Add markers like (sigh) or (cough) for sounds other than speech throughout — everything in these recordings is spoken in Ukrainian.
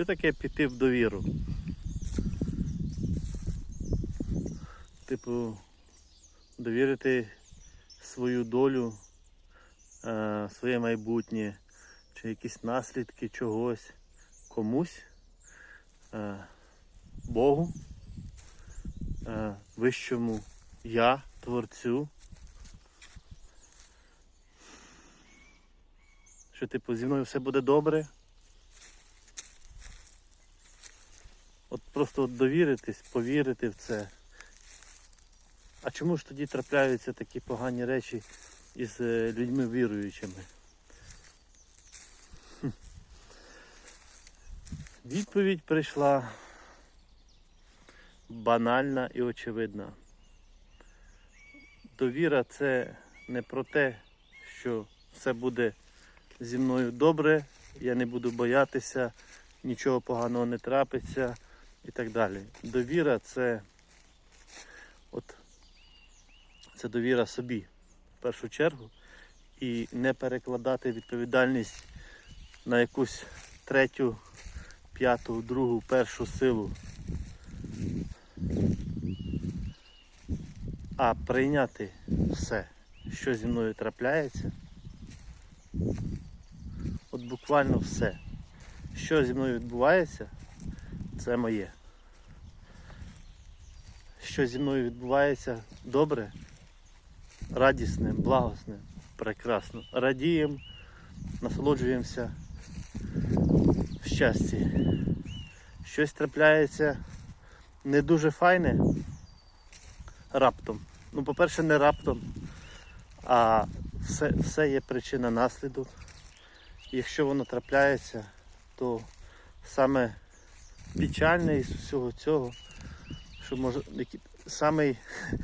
Що таке піти в довіру? Типу, довірити свою долю, е, своє майбутнє, чи якісь наслідки чогось комусь, е, Богу, е, вищому я, творцю. Що типу зі мною все буде добре. Просто довіритись, повірити в це. А чому ж тоді трапляються такі погані речі із е, людьми віруючими? Відповідь прийшла банальна і очевидна. Довіра це не про те, що все буде зі мною добре, я не буду боятися, нічого поганого не трапиться і так далі. Довіра це от це довіра собі в першу чергу і не перекладати відповідальність на якусь третю, п'яту, другу, першу силу. А прийняти все, що зі мною трапляється. От буквально все. Що зі мною відбувається, це моє. Що зі мною відбувається добре, радісне, благосне, прекрасно. Радіємо, насолоджуємося в щасті. Щось трапляється не дуже файне раптом. Ну, по-перше, не раптом, а все, все є причина наслідок. Якщо воно трапляється, то саме печальне із всього цього, що може самий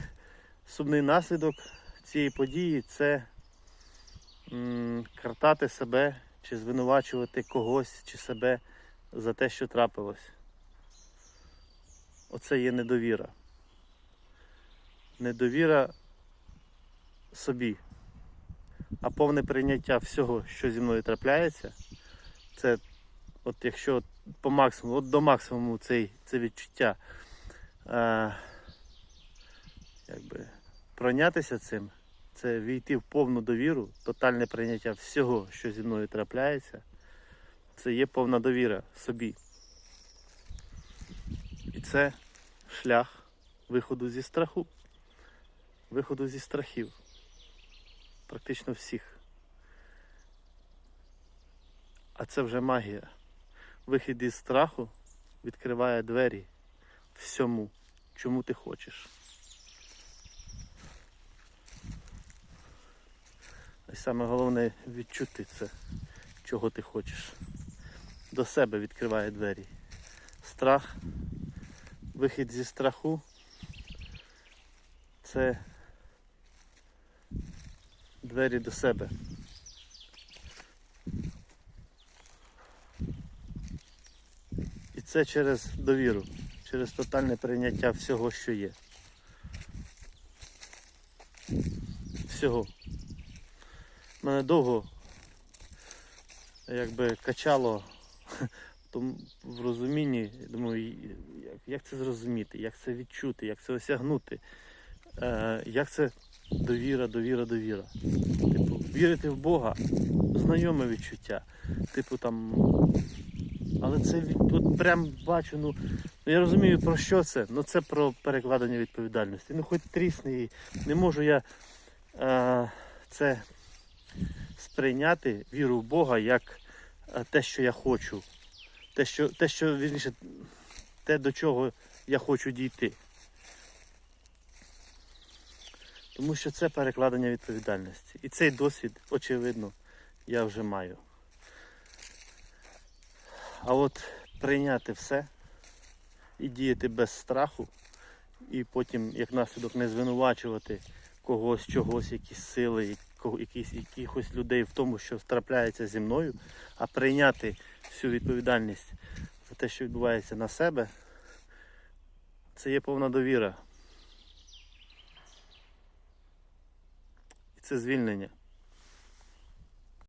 (laughs) сумний наслідок цієї події це картати себе чи звинувачувати когось чи себе за те, що трапилось. Оце є недовіра. Недовіра собі. А повне прийняття всього, що зі мною трапляється, це от якщо по максимуму, от до максимуму цей, це відчуття е, якби, пройнятися цим, це війти в повну довіру, тотальне прийняття всього, що зі мною трапляється, це є повна довіра собі. І це шлях виходу зі страху, виходу зі страхів практично всіх. А це вже магія. Вихід із страху відкриває двері всьому, чому ти хочеш. І саме головне відчути це, чого ти хочеш. До себе відкриває двері. Страх, вихід зі страху це двері до себе. Це через довіру, через тотальне прийняття всього, що є. Всього. Мене довго якби качало (laughs) в розумінні, я думаю, як, як це зрозуміти, як це відчути, як це осягнути, е, як це довіра, довіра, довіра. Типу, вірити в Бога, знайоме відчуття. Типу там. Але це от прям бачу, ну ну, я розумію про що це. Ну це про перекладення відповідальності. Ну хоч трісне її. Не можу я е, це сприйняти, віру в Бога, як е, те, що я хочу. Те, що, те, що вірніше, те, до чого я хочу дійти. Тому що це перекладення відповідальності. І цей досвід, очевидно, я вже маю. А от прийняти все і діяти без страху, і потім, як наслідок, не звинувачувати когось, чогось, якісь сили, якісь, якихось людей в тому, що трапляється зі мною, а прийняти всю відповідальність за те, що відбувається на себе, це є повна довіра. І це звільнення.